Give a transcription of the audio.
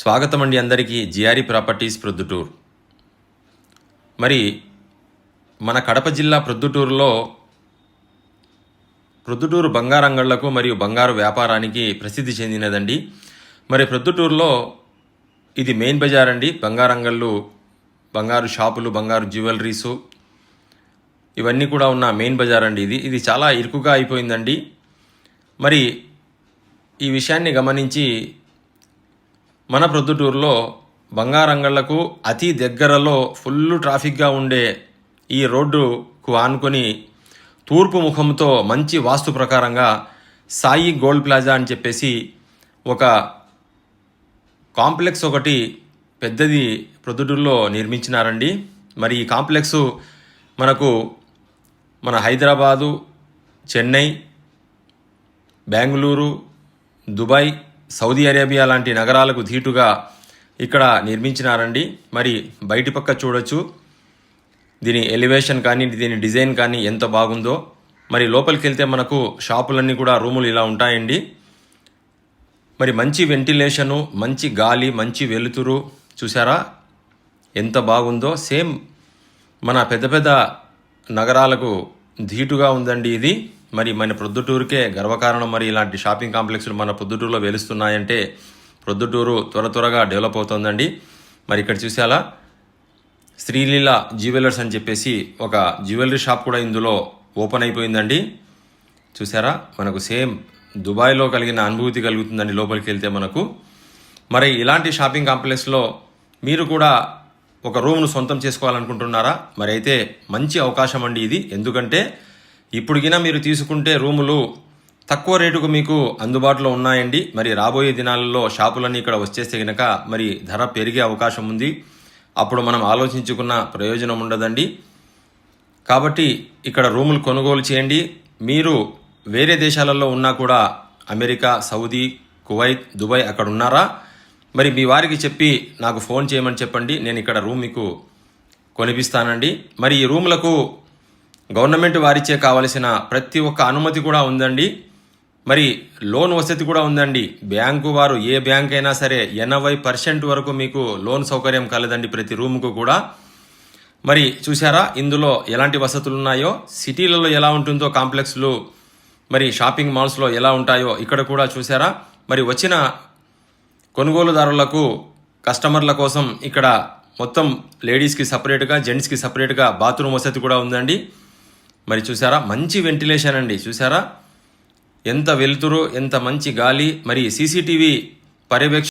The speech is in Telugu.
స్వాగతం అండి అందరికీ జిఆర్ఈ ప్రాపర్టీస్ ప్రొద్దుటూర్. మరి మన కడప జిల్లా ప్రొద్దుటూరులో ప్రొద్దుటూరు బంగారంగళ్ళకు మరియు బంగారు వ్యాపారానికి ప్రసిద్ధి చెందినదండి. మరి ప్రొద్దుటూరులో ఇది మెయిన్ బజార్ అండి బంగారంగళ్ళు బంగారు షాపులు బంగారు జ్యువెలరీసు ఇవన్నీ కూడా ఉన్న మెయిన్ బజార్ అండి ఇది. ఇది చాలా ఇరుకుగా అయిపోయిందండి. మరి ఈ విషయాన్ని గమనించి మన ప్రొద్దుటూరులో బంగారంగళ్ళకు అతి దగ్గరలో ఫుల్ ట్రాఫిక్గా ఉండే ఈ రోడ్డుకు ఆనుకొని తూర్పు ముఖంతో మంచి వాస్తు ప్రకారంగా సాయి గోల్డ్ ప్లాజా అని చెప్పేసి ఒక కాంప్లెక్స్ ఒకటి పెద్దది ప్రొద్దుటూరులో నిర్మించినారండి. మరి ఈ కాంప్లెక్స్ మనకు మన Hyderabad Chennai Bengaluru Dubai Saudi Arabia లాంటి నగరాలకు ధీటుగా ఇక్కడ నిర్మించినారండి. మరి బయటి పక్క చూడొచ్చు. దీని ఎలివేషన్ కానీ దీని డిజైన్ కానీ ఎంత బాగుందో. మరి లోపలికి వెళ్తే మనకు షాపులన్నీ కూడా రూములు ఇలా ఉంటాయండి. మరి మంచి వెంటిలేషను మంచి గాలి మంచి వెలుతురు చూసారా ఎంత బాగుందో. సేమ్ మన పెద్ద పెద్ద నగరాలకు ధీటుగా ఉందండి ఇది. మరి మన ప్రొద్దుటూరుకే గర్వకారణం మరి ఇలాంటి షాపింగ్ కాంప్లెక్స్లు మన ప్రొద్దుటూరులో వెలుస్తున్నాయంటే ప్రొద్దుటూరు త్వర త్వరగా డెవలప్ అవుతోందండి. మరి ఇక్కడ చూసేలా శ్రీలీల జ్యువెలర్స్ అని చెప్పేసి ఒక జ్యువెలరీ షాప్ కూడా ఇందులో ఓపెన్ అయిపోయిందండి. చూసారా? మనకు సేమ్ దుబాయ్లో కలిగిన అనుభూతి కలుగుతుందండి లోపలికి వెళ్తే మనకు. మరి ఇలాంటి షాపింగ్ కాంప్లెక్స్లో మీరు కూడా ఒక రూమ్ను సొంతం చేసుకోవాలనుకుంటున్నారా? మరి అయితే మంచి అవకాశం అండి ఇది. ఎందుకంటే ఇప్పుడుగినా మీరు తీసుకుంటే రూములు తక్కువ రేటుకు మీకు అందుబాటులో ఉన్నాయండి. మరి రాబోయే దినాలలో షాపులన్నీ ఇక్కడ వచ్చేస్తే గనక మరి ధర పెరిగే అవకాశం ఉంది. అప్పుడు మనం ఆలోచించుకున్న ప్రయోజనం ఉండదండి. కాబట్టి ఇక్కడ రూములు కొనుగోలు చేయండి. మీరు వేరే దేశాలలో ఉన్నా కూడా అమెరికా సౌదీ కువైత్ దుబాయ్ అక్కడ ఉన్నారా? మరి మీ వారికి చెప్పి నాకు ఫోన్ చేయమని చెప్పండి. నేను ఇక్కడ రూమ్ మీకు కొనిపిస్తానండి. మరి ఈ రూములకు గవర్నమెంట్ వారిచే కావలసిన ప్రతి ఒక్క అనుమతి కూడా ఉందండి. మరి లోన్ వసతి కూడా ఉందండి. బ్యాంకు వారు ఏ బ్యాంక్ అయినా సరే ఎనభై పర్సెంట్ వరకు మీకు లోన్ సౌకర్యం కలదండి ప్రతి రూముకు కూడా. మరి చూసారా ఇందులో ఎలాంటి వసతులు ఉన్నాయో? సిటీలలో ఎలా ఉంటుందో కాంప్లెక్స్లు మరి షాపింగ్ మాల్స్లో ఎలా ఉంటాయో ఇక్కడ కూడా చూసారా మరి వచ్చిన కొనుగోలుదారులకు కస్టమర్ల కోసం ఇక్కడ మొత్తం లేడీస్కి సపరేట్గా జెంట్స్కి సపరేట్గా బాత్రూమ్ వసతి కూడా ఉందండి. మరి చూసారా? మంచి వెంటిలేషన్ అండి. చూసారా? ఎంత వెలుతురు ఎంత మంచి గాలి మరి సీసీటీవీ పర్యవేక్షణ